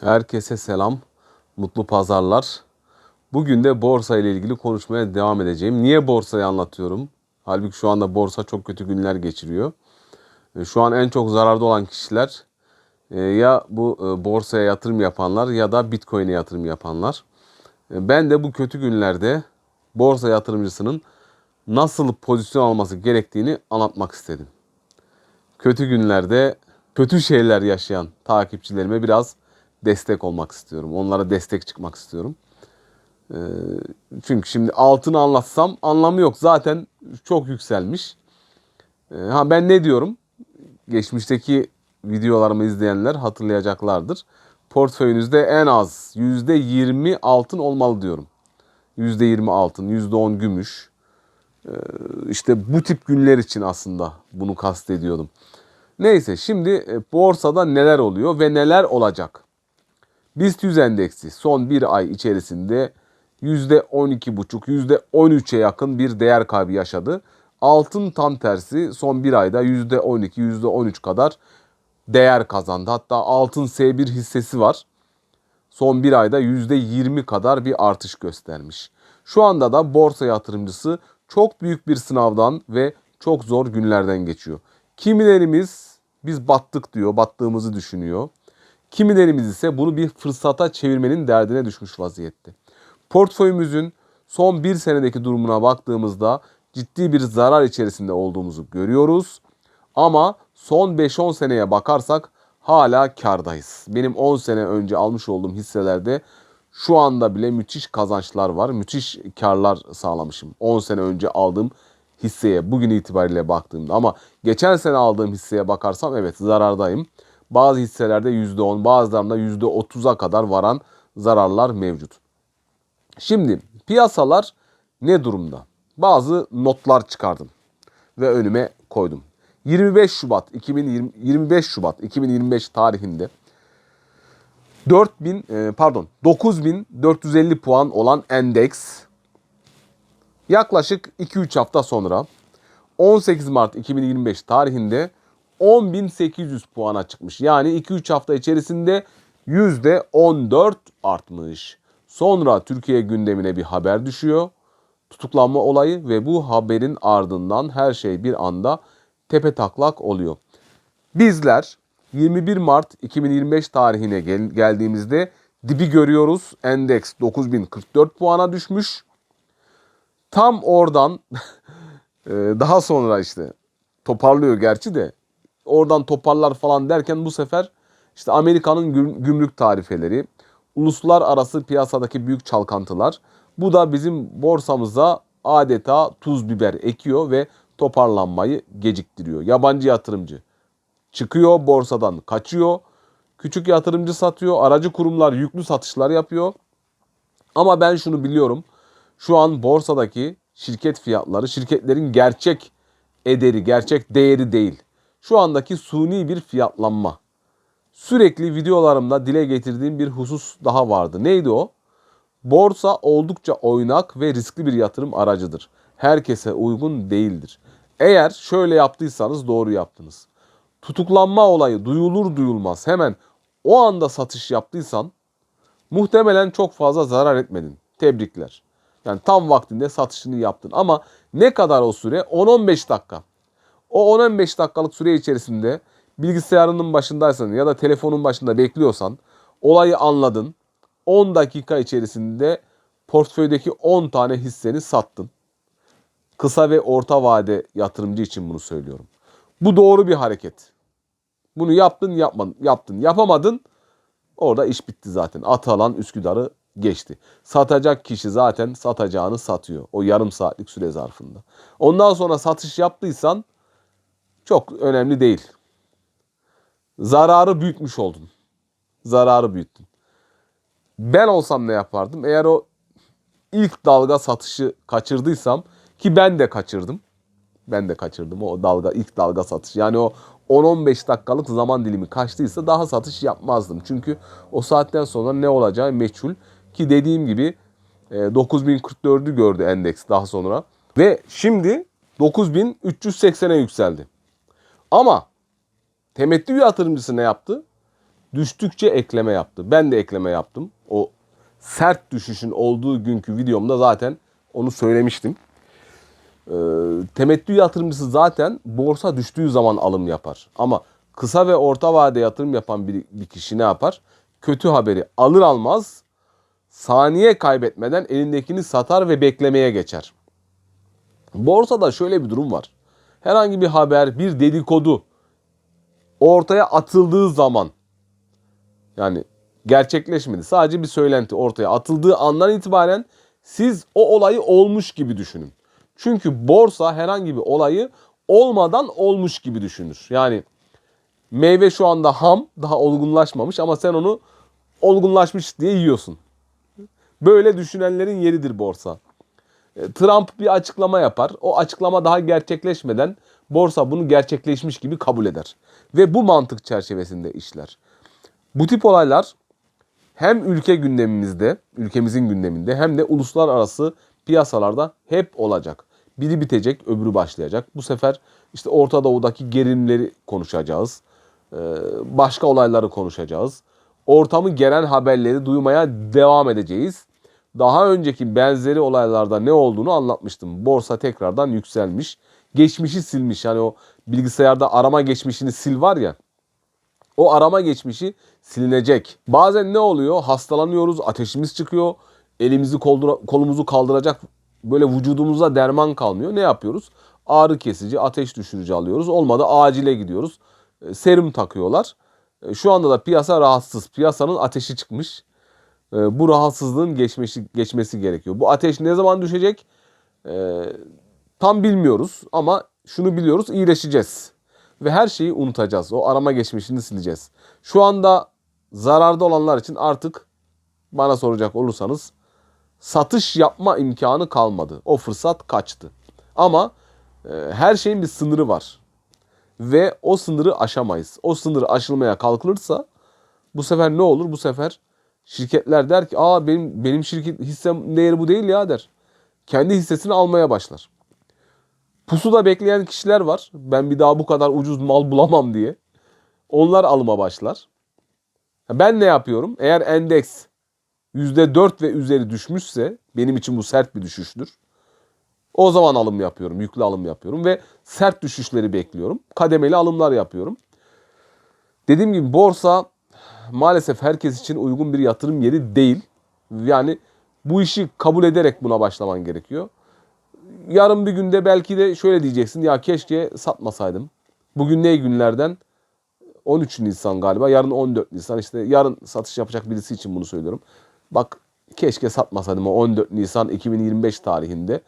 Herkese selam, mutlu pazarlar. Bugün de borsa ile ilgili konuşmaya devam edeceğim. Niye borsayı anlatıyorum? Halbuki şu anda borsa çok kötü günler geçiriyor. E, Şu an en çok zararda olan kişiler e, ya bu e, borsaya yatırım yapanlar ya da Bitcoin'e yatırım yapanlar. Ben de bu kötü günlerde borsa yatırımcısının nasıl pozisyon alması gerektiğini anlatmak istedim kötü günlerde kötü şeyler yaşayan takipçilerime biraz destek olmak istiyorum. Onlara destek çıkmak istiyorum. Ee, çünkü şimdi altını anlatsam anlamı yok. Zaten çok yükselmiş. Ee, ha ben ne diyorum? Geçmişteki videolarımı izleyenler hatırlayacaklardır. Portföyünüzde en az %20 altın olmalı diyorum. %20 altın, %10 gümüş. İşte bu tip günler için aslında bunu kastediyordum. Neyse şimdi e, borsada neler oluyor ve neler olacak? BIST 100 endeksi son bir ay içerisinde %12,5, %13'e yakın bir değer kaybı yaşadı. Altın tam tersi son bir ayda %12, %13 kadar değer kazandı. Hatta altın S1 hissesi var son bir ayda %20 kadar bir artış göstermiş. Şu anda da borsa yatırımcısı çok büyük bir sınavdan ve çok zor günlerden geçiyor. Kimilerimiz biz battık diyor, battığımızı düşünüyor. Kimilerimiz ise bunu bir fırsata çevirmenin derdine düşmüş vaziyette. Portföyümüzün son bir senedeki durumuna baktığımızda ciddi bir zarar içerisinde olduğumuzu görüyoruz. Ama son 5-10 seneye bakarsak hala kardayız. Benim 10 sene önce almış olduğum hisselerde şu anda bile müthiş kazançlar var. Müthiş karlar sağlamışım. 10 sene önce aldığım hisseye bugün itibariyle baktığımda ama geçen sene aldığım hisseye bakarsam evet zarardayım. Bazı hisselerde %10 bazılarında %30'a kadar varan zararlar mevcut. Şimdi piyasalar ne durumda? Bazı notlar çıkardım ve önüme koydum. 25 Şubat 2020 25 Şubat 2025 tarihinde 4000 e, pardon 9450 puan olan endeks yaklaşık 2-3 hafta sonra 18 Mart 2025 tarihinde 10.800 puana çıkmış. Yani 2-3 hafta içerisinde %14 artmış. Sonra Türkiye gündemine bir haber düşüyor. Tutuklanma olayı ve bu haberin ardından her şey bir anda tepe taklak oluyor. Bizler 21 Mart 2025 tarihine gel- geldiğimizde dibi görüyoruz. Endeks 9044 puana düşmüş. Tam oradan e, daha sonra işte toparlıyor gerçi de oradan toparlar falan derken bu sefer işte Amerika'nın güm- gümrük tarifeleri, uluslararası piyasadaki büyük çalkantılar bu da bizim borsamıza adeta tuz biber ekiyor ve toparlanmayı geciktiriyor. Yabancı yatırımcı çıkıyor borsadan kaçıyor. Küçük yatırımcı satıyor. Aracı kurumlar yüklü satışlar yapıyor. Ama ben şunu biliyorum. Şu an borsadaki şirket fiyatları şirketlerin gerçek ederi, gerçek değeri değil. Şu andaki suni bir fiyatlanma. Sürekli videolarımda dile getirdiğim bir husus daha vardı. Neydi o? Borsa oldukça oynak ve riskli bir yatırım aracıdır. Herkese uygun değildir. Eğer şöyle yaptıysanız doğru yaptınız. Tutuklanma olayı duyulur duyulmaz hemen o anda satış yaptıysan muhtemelen çok fazla zarar etmedin. Tebrikler. Yani tam vaktinde satışını yaptın ama ne kadar o süre? 10-15 dakika. O 10-15 dakikalık süre içerisinde bilgisayarının başındaysan ya da telefonun başında bekliyorsan olayı anladın. 10 dakika içerisinde portföydeki 10 tane hisseni sattın. Kısa ve orta vade yatırımcı için bunu söylüyorum. Bu doğru bir hareket. Bunu yaptın yapmadın yaptın yapamadın orada iş bitti zaten. Atalan Üsküdar'ı geçti. Satacak kişi zaten satacağını satıyor o yarım saatlik süre zarfında. Ondan sonra satış yaptıysan çok önemli değil. Zararı büyütmüş oldun. Zararı büyüttün. Ben olsam ne yapardım? Eğer o ilk dalga satışı kaçırdıysam ki ben de kaçırdım. Ben de kaçırdım o dalga ilk dalga satış. Yani o 10-15 dakikalık zaman dilimi kaçtıysa daha satış yapmazdım. Çünkü o saatten sonra ne olacağı meçhul. Ki dediğim gibi e, 9044'ü gördü endeks daha sonra. Ve şimdi 9380'e yükseldi. Ama temettü yatırımcısı ne yaptı? düştükçe ekleme yaptı. Ben de ekleme yaptım. O sert düşüşün olduğu günkü videomda zaten onu söylemiştim. Ee, temettü yatırımcısı zaten borsa düştüğü zaman alım yapar. Ama kısa ve orta vade yatırım yapan bir, bir kişi ne yapar? Kötü haberi alır almaz saniye kaybetmeden elindekini satar ve beklemeye geçer. Borsada şöyle bir durum var. Herhangi bir haber, bir dedikodu ortaya atıldığı zaman yani gerçekleşmedi. Sadece bir söylenti ortaya atıldığı andan itibaren siz o olayı olmuş gibi düşünün. Çünkü borsa herhangi bir olayı olmadan olmuş gibi düşünür. Yani meyve şu anda ham, daha olgunlaşmamış ama sen onu olgunlaşmış diye yiyorsun. Böyle düşünenlerin yeridir borsa. E, Trump bir açıklama yapar. O açıklama daha gerçekleşmeden borsa bunu gerçekleşmiş gibi kabul eder. Ve bu mantık çerçevesinde işler. Bu tip olaylar hem ülke gündemimizde, ülkemizin gündeminde hem de uluslararası piyasalarda hep olacak. Biri bitecek, öbürü başlayacak. Bu sefer işte Orta Doğu'daki gerilimleri konuşacağız. Ee, Başka olayları konuşacağız. Ortamı gelen haberleri duymaya devam edeceğiz. Daha önceki benzeri olaylarda ne olduğunu anlatmıştım. Borsa tekrardan yükselmiş. Geçmişi silmiş. Yani o bilgisayarda arama geçmişini sil var ya. O arama geçmişi silinecek. Bazen ne oluyor? Hastalanıyoruz, ateşimiz çıkıyor. Elimizi kolumuzu kaldıracak böyle vücudumuza derman kalmıyor. Ne yapıyoruz? Ağrı kesici, ateş düşürücü alıyoruz. Olmadı acile gidiyoruz. Serum takıyorlar. Şu anda da piyasa rahatsız. Piyasanın ateşi çıkmış. E, Bu rahatsızlığın geçmesi, geçmesi gerekiyor. Bu ateş ne zaman düşecek? E, Tam bilmiyoruz ama şunu biliyoruz iyileşeceğiz. Ve her şeyi unutacağız. O arama geçmişini sileceğiz. Şu anda zararda olanlar için artık bana soracak olursanız satış yapma imkanı kalmadı. O fırsat kaçtı. Ama e, her şeyin bir sınırı var. Ve o sınırı aşamayız. O sınır aşılmaya kalkılırsa bu sefer ne olur? Bu sefer şirketler der ki aa benim benim şirket hissem değeri bu değil ya der. Kendi hissesini almaya başlar. Pusuda bekleyen kişiler var. Ben bir daha bu kadar ucuz mal bulamam diye. Onlar alıma başlar. Ben ne yapıyorum? Eğer endeks %4 ve üzeri düşmüşse benim için bu sert bir düşüştür. O zaman alım yapıyorum. Yüklü alım yapıyorum ve sert düşüşleri bekliyorum. Kademeli alımlar yapıyorum. Dediğim gibi borsa maalesef herkes için uygun bir yatırım yeri değil. Yani bu işi kabul ederek buna başlaman gerekiyor. Yarın bir günde belki de şöyle diyeceksin. Ya keşke satmasaydım. Bugün ne günlerden? 13 Nisan galiba. Yarın 14 Nisan. İşte yarın satış yapacak birisi için bunu söylüyorum. Bak keşke satmasaydım o 14 Nisan 2025 tarihinde.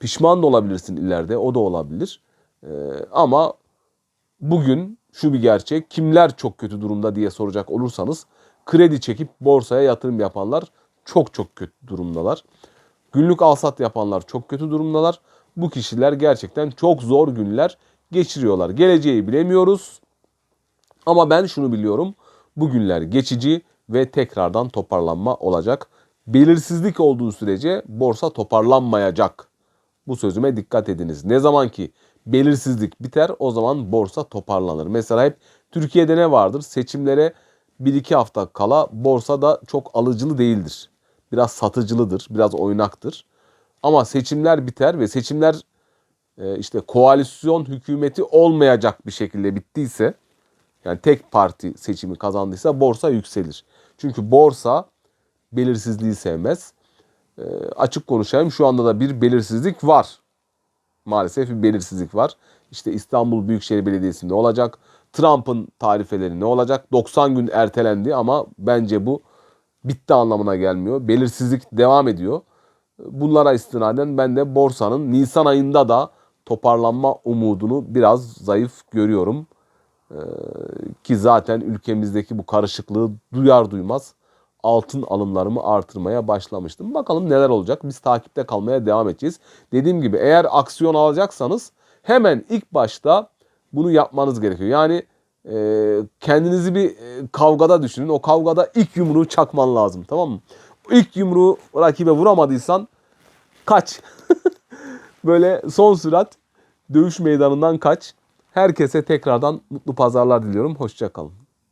Pişman da olabilirsin ileride. O da olabilir. Ee, ama bugün şu bir gerçek. Kimler çok kötü durumda diye soracak olursanız kredi çekip borsaya yatırım yapanlar çok çok kötü durumdalar. Günlük alsat yapanlar çok kötü durumdalar. Bu kişiler gerçekten çok zor günler geçiriyorlar. Geleceği bilemiyoruz. Ama ben şunu biliyorum. Bu günler geçici ve tekrardan toparlanma olacak. Belirsizlik olduğu sürece borsa toparlanmayacak. Bu sözüme dikkat ediniz. Ne zaman ki belirsizlik biter o zaman borsa toparlanır. Mesela hep Türkiye'de ne vardır? Seçimlere 1-2 hafta kala borsa da çok alıcılı değildir. Biraz satıcılıdır, biraz oynaktır. Ama seçimler biter ve seçimler e, işte koalisyon hükümeti olmayacak bir şekilde bittiyse yani tek parti seçimi kazandıysa borsa yükselir. Çünkü borsa belirsizliği sevmez. E, açık konuşayım şu anda da bir belirsizlik var. Maalesef bir belirsizlik var. İşte İstanbul Büyükşehir Belediyesi ne olacak? Trump'ın tarifeleri ne olacak? 90 gün ertelendi ama bence bu bitti anlamına gelmiyor. Belirsizlik devam ediyor. Bunlara istinaden ben de borsanın Nisan ayında da toparlanma umudunu biraz zayıf görüyorum. Ee, ki zaten ülkemizdeki bu karışıklığı duyar duymaz altın alımlarımı artırmaya başlamıştım. Bakalım neler olacak. Biz takipte kalmaya devam edeceğiz. Dediğim gibi eğer aksiyon alacaksanız hemen ilk başta bunu yapmanız gerekiyor. Yani e, kendinizi bir e, kavgada düşünün. O kavgada ilk yumruğu çakman lazım tamam mı? İlk yumruğu rakibe vuramadıysan kaç. Böyle son sürat dövüş meydanından kaç. Herkese tekrardan mutlu pazarlar diliyorum. Hoşçakalın.